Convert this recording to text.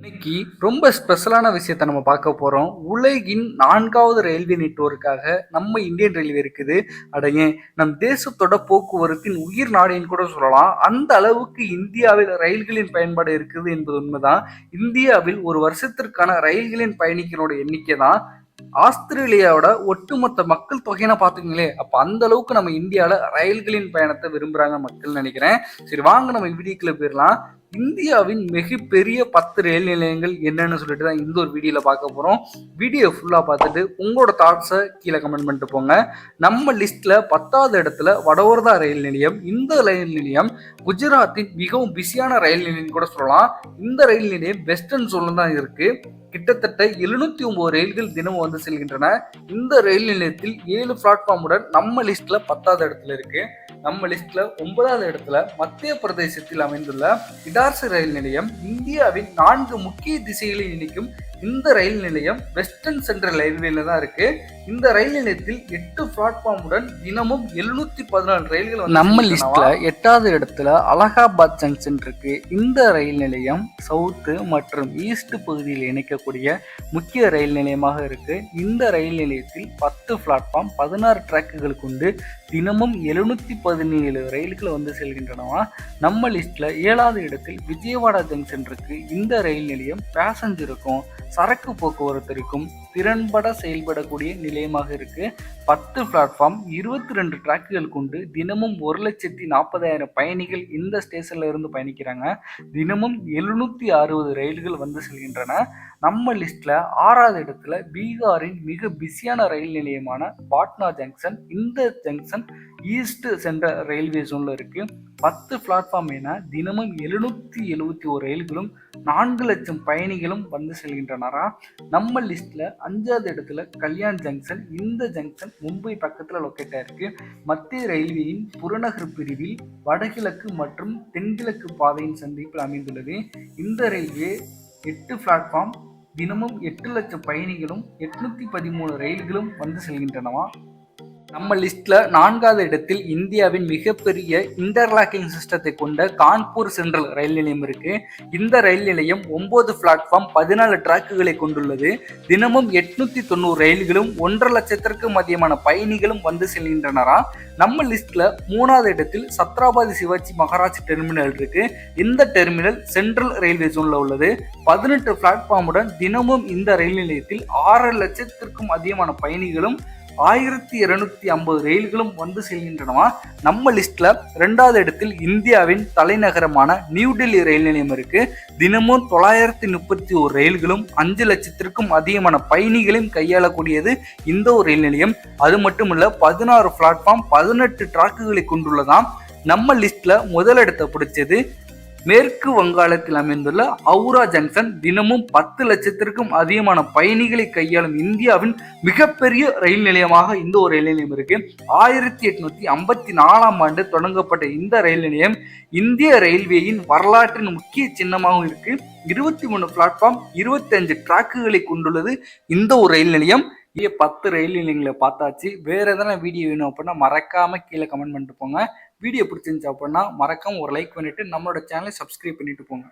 இன்னைக்கு ரொம்ப ஸ்பெஷலான விஷயத்த நம்ம பார்க்க போறோம். உலகின் நான்காவது ரயில்வே நெட்வொர்க்காக நம்ம இந்தியன் ரயில்வே இருக்குது. அடைய நம் தேசத்தோட போக்குவரத்தின் உயிர் நாடின்னு கூட சொல்லலாம். அந்த அளவுக்கு இந்தியாவில் ரயில்களின் பயன்பாடு இருக்குது என்பது உண்மைதான். இந்தியாவில் ஒரு வருஷத்திற்கான ரயில்களின் பயணிகளோட எண்ணிக்கை தான் ஆஸ்திரேலியாவோட ஒட்டுமொத்த மக்கள் தொகையின பார்த்துக்கங்களே. அப்போ அந்த அளவுக்கு நம்ம இந்தியாவில் ரயில்களின் பயணத்தை விரும்புகிறாங்க மக்கள் நினைக்கிறேன். சரி வாங்க நம்ம வீடியோக்குள்ள போயிடலாம். இந்தியாவின் மிகப்பெரிய பத்து ரயில் நிலையங்கள் என்னன்னு சொல்லிட்டு தான் இந்த ஒரு வீடியோவில் பார்க்க போகிறோம் வீடியோ ஃபுல்லாக பார்த்துட்டு உங்களோட தாட்ஸை கீழே கமெண்ட் பண்ணிட்டு போங்க. நம்ம லிஸ்ட்டில் பத்தாவது இடத்துல வடவர்தா ரயில் நிலையம் இந்த ரயில் நிலையம் குஜராத்தின் மிகவும் பிஸியான ரயில் நிலையம் கூட சொல்லலாம். இந்த ரயில் நிலையம் வெஸ்டர்ன் சோனில் தான் இருக்குது கிட்டத்தட்ட எழுநூத்தி ஒன்பது ரயில்கள் தினமும் வந்து செல்கின்றன. இந்த ரயில் நிலையத்தில் ஏழு பிளாட்ஃபார்முடன் நம்ம லிஸ்ட்ல பத்தாவது இடத்துல இருக்கு. நம்ம லிஸ்ட்ல ஒன்பதாவது இடத்துல மத்திய பிரதேசத்தில் அமைந்துள்ள இடார்சி ரயில் நிலையம் இந்தியாவின் நான்கு முக்கிய திசைகளை இணைக்கும் இந்த ரயில் நிலையம் வெஸ்டர்ன் சென்ட்ரல் ரயில்வேல தான் இருக்கு. இந்த ரயில் நிலையத்தில் எட்டு பிளாட்ஃபார்முடன் தினமும் எழுநூத்தி பதினாலு ரயில்கள் நம்ம லிஸ்ட்ல எட்டாவது இடத்துல அலகாபாத் ஜங்ஷன் இருக்கு. இந்த ரயில் நிலையம் சவுத்து மற்றும் ஈஸ்ட் பகுதியில் இணைக்கக்கூடிய முக்கிய ரயில் நிலையமாக இருக்கு. இந்த ரயில் நிலையத்தில் பத்து பிளாட்ஃபார்ம் பதினாறு ட்ராக்குகள் கொண்டு தினமும் எழுநூத்தி பதினேழு ரயில்கள் வந்து செல்கின்றனவா? நம்ம லிஸ்ட்ல ஏழாவது இடத்தில் விஜயவாடா ஜங்ஷன் இருக்கு. இந்த ரயில் நிலையம் பேசஞ்சருக்கும் சரக்கு போக்குவரத்து இருக்கும். திறன்பட செயல்படக்கூடிய நிலையமாக இருக்குது பத்து பிளாட்ஃபார்ம் இருபத்தி ரெண்டு ட்ராக்குகள் கொண்டு தினமும் ஒரு லட்சத்தி நாற்பதாயிரம் பயணிகள் இந்த ஸ்டேஷனில் இருந்து பயணிக்கிறாங்க. தினமும் எழுநூற்றி அறுபது ரயில்கள் வந்து செல்கின்றன. நம்ம லிஸ்ட்டில் ஆறாவது இடத்துல பீகாரின் மிக பிஸியான ரயில் நிலையமான பாட்னா ஜங்ஷன் இந்த ஜங்ஷன் ஈஸ்ட் சென்ற ரயில்வே ஜோனில் இருக்குது பத்து பிளாட்ஃபார்ம் என தினமும் எழுநூற்றி எழுபத்தி ஒரு ரயில்களும் நான்கு லட்சம் பயணிகளும் வந்து செல்கின்றனரா? நம்ம லிஸ்ட்டில் அஞ்சாவது இடத்துல கல்யாண் ஜங்ஷன் இந்த ஜங்ஷன் மும்பை பக்கத்தில் லொக்கேட் ஆயிருக்கு. மத்திய ரயில்வேயின் புறநகர் பிரிவில் வடகிழக்கு மற்றும் தென்கிழக்கு பாதையின் சந்திப்பில் அமைந்துள்ளது. இந்த ரயில்வே எட்டு பிளாட்ஃபார்ம் தினமும் எட்டு லட்சம் பயணிகளும் எட்நூத்தி பதிமூணு ரயில்களும் வந்து செல்கின்றனவா? நம்ம லிஸ்ட்ல நான்காவது இடத்தில் இந்தியாவின் மிகப்பெரிய இன்டர்லாக்கிங் சிஸ்டத்தை கொண்ட கான்பூர் சென்ட்ரல் ரயில் நிலையம் இருக்கு. இந்த ரயில் நிலையம் ஒன்பது பிளாட்ஃபார்ம் பதினாலு டிராக்குகளை கொண்டுள்ளது. தினமும் எட்நூத்தி தொண்ணூறு ரயில்களும் ஒன்றரை லட்சத்திற்கும் அதிகமான பயணிகளும் வந்து செல்கின்றனரா? நம்ம லிஸ்ட்ல மூணாவது இடத்தில் சத்ராபாதி சிவாஜி மகாராஜ் டெர்மினல் இருக்கு. இந்த டெர்மினல் சென்ட்ரல் ரயில்வே ஜோன்ல உள்ளது. பதினெட்டு பிளாட்ஃபார்முடன் தினமும் இந்த ரயில் நிலையத்தில் ஆறு லட்சத்திற்கும் அதிகமான பயணிகளும் ஆயிரத்தி இருநூத்தி ஐம்பது ரயில்களும் வந்து செல்கின்றனவா? நம்ம லிஸ்ட்ல ரெண்டாவது இடத்தில் இந்தியாவின் தலைநகரமான நியூ டெல்லி ரயில் நிலையம் இருக்கு. தினமும் தொள்ளாயிரத்தி முப்பத்தி ஒரு ரயில்களும் அஞ்சு லட்சத்திற்கும் அதிகமான பயணிகளையும் கையாளக்கூடியது இந்த ஒரு ரயில் நிலையம். அது மட்டுமல்ல பதினாறு பிளாட்ஃபார்ம் பதினெட்டு டிராக்குகளை கொண்டுள்ளதாம். நம்ம லிஸ்ட்ல முதலிடத்தை பிடிச்சது மேற்கு வங்காளத்தில் அமைந்துள்ள அவுரா ஜங்ஷன் தினமும் பத்து லட்சத்திற்கும் அதிகமான பயணிகளை கையாளும் இந்தியாவின் மிகப்பெரிய ரயில் நிலையமாக இந்த ஒரு ரயில் நிலையம் இருக்கு. ஆயிரத்தி எட்நூத்தி ஐம்பத்தி நாலாம் ஆண்டு தொடங்கப்பட்ட இந்த ரயில் நிலையம் இந்திய ரயில்வேயின் வரலாற்றின் முக்கிய சின்னமாகவும் இருக்கு. இருபத்தி மூணு பிளாட்ஃபார்ம் இருபத்தி அஞ்சு டிராக்குகளை கொண்டுள்ளது இந்த ஒரு ரயில் நிலையம். இங்கே பத்து ரயில் நிலையங்களை பார்த்தாச்சு. வேற எதனா வீடியோ வேணும் அப்படின்னா மறக்காம கீழே கமெண்ட் பண்ணிட்டு போங்க. வீடியோ பிடிச்சிருந்துச்சு அப்படின்னா மறக்காம ஒரு லைக் பண்ணிட்டு நம்மளோட சேனலை சப்ஸ்கிரைப் பண்ணிட்டு போங்க.